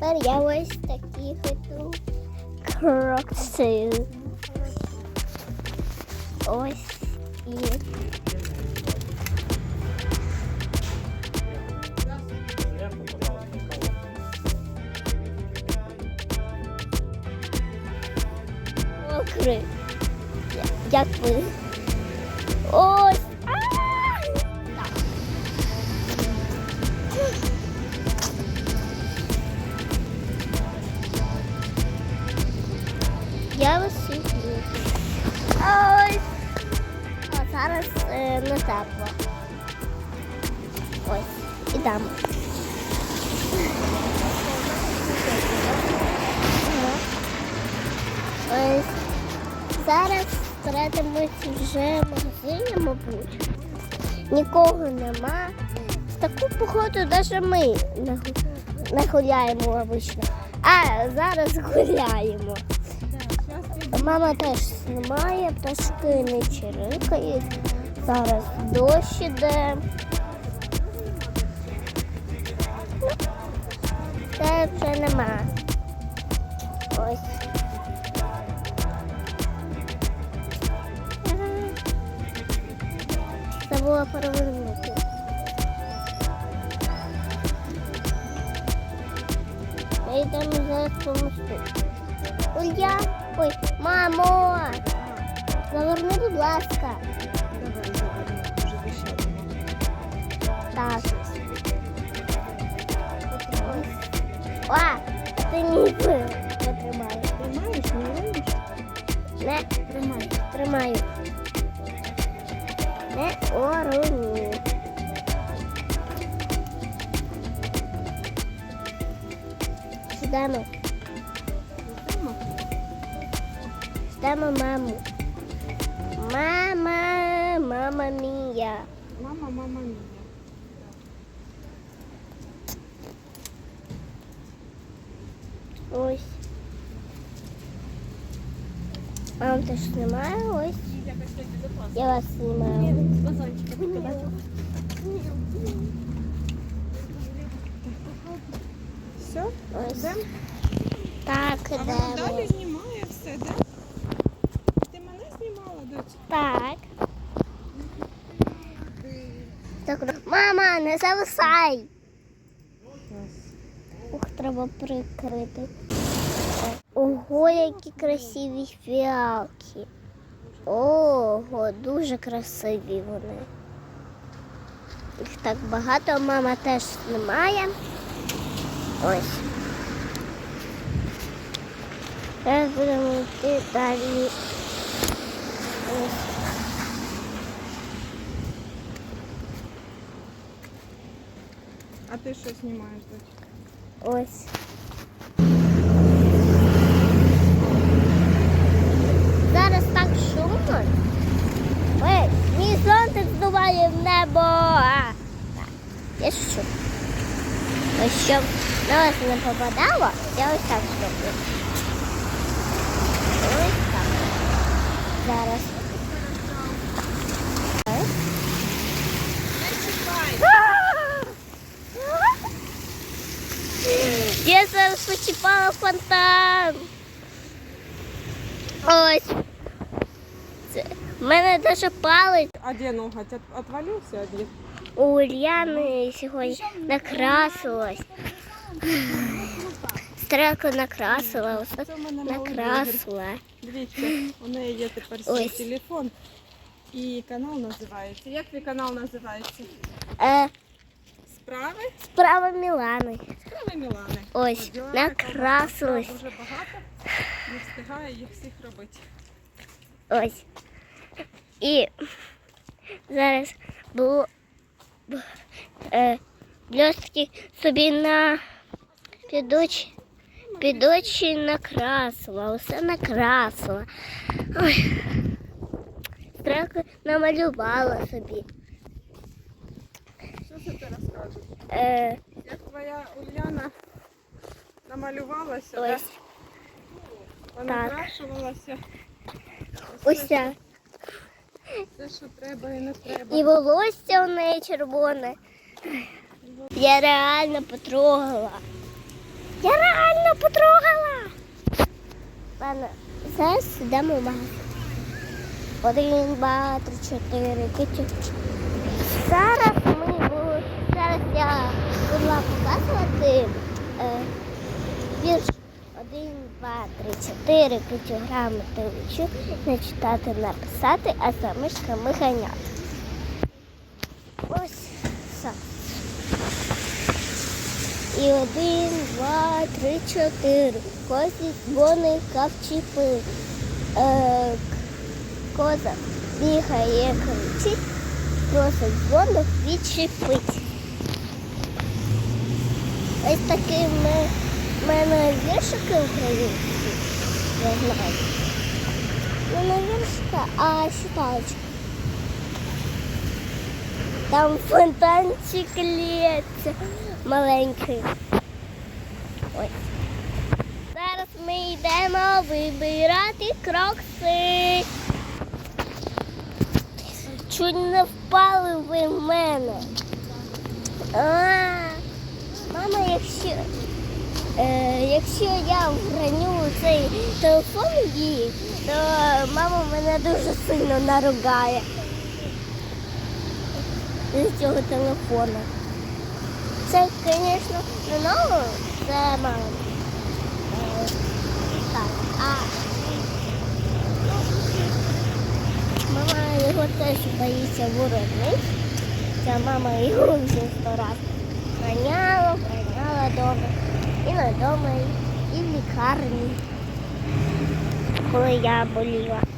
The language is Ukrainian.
Тепер я ось такі хочу крокси. Ось і. Мокрий. Я- Як ви? Ось. Е, не тепло. Ось. Ідемо. Ось. Зараз встретимось вже в магазині, мабуть. Нікого нема. В таку погоду навіть ми не гуляємо обично. А зараз гуляємо. Мама теж знімає, пташки не чирикають. Зараз дощ іде. Ну, Це вже нема. Ось. Забула перевернути. Ми йдемо зараз по мосту. Улья, ой, мамо, заверни, будь ласка. Так. А, ти мій пив. Не тримаю. Тримаєш, не робиш? Не Тримай. тримаю. Не ору. Тримай. Ждемо маму. Мама, мама мія. Мама, мама мія. Ось. Мам теж знімає, ось. Я вас знімаю. Все? Ось. Йдемо? Так, А вона далі ідемо. знімає все, да? Ти мене знімала, доця? Так. Так, мама, не зависай. Ух, треба прикрити. Ого, які красиві фіалки. Ого, дуже красиві вони. Їх так багато, мама теж знімає. Ось. Зараз будемо йти далі. Ось. А ти що знімаєш? Ось. Я шучу. Щоб на вас не попадало, я ось так зроблю. Ось так. Зараз. Я зараз почіпала фонтан. Ось. Це, в мене даже палець А де ноготь? От- Отвалився один? у Ульяни сьогодні накрасилась. Стрелку накрасила, ось Це в мене малий блогер. накрасила. Дивіться, у неї є тепер свій Ось. телефон. І канал називається. Як твій канал називається? Е, Справи? справа Мілани. Справи Мілани. Ось, Діла накрасилась. Дуже багато. Не встигає їх всіх робити. Ось. І зараз було б- е, блістки собі на під очі, під очі накрасила, усе накрасила. Ой. Намалювала собі. Що це ти розкажеш? Е, Як твоя Ульяна намалювалася, да? ось, вона так. накрашувалася. Все, що треба і не треба. І волосся у неї червоне. Я реально потрогала. Я реально потрогала. Ладно, зараз йдемо в магазин. Один, два, три, чотири, п'ять. Зараз ми будемо. Зараз я була показувати е. Один, два, три, чотири, п'ятиграми вчу, не читати, написати, а за мишками ганяти. Ось так. І один, два, три, чотири. Козі дзвоника вчепив. Е, коза бігає, кричить, просить дзвоник відчепить. Ось такий ми, в мене віршики українські, я знаю. Ну, не віршика, а читалочка. Там фонтанчик лється маленький. Ось. Зараз ми йдемо вибирати крокси. Чуть не впали ви в мене. А, мама, якщо, якщо я враню цей телефон їй, то мама мене дуже сильно наругає з цього телефону. Це, звісно, не ново, це мама. Е, Так, а мама його теж боїться воротних. Ця мама його вже сто раз ганяла, ганяла вдома. І на і в лікарні, коли я боліла.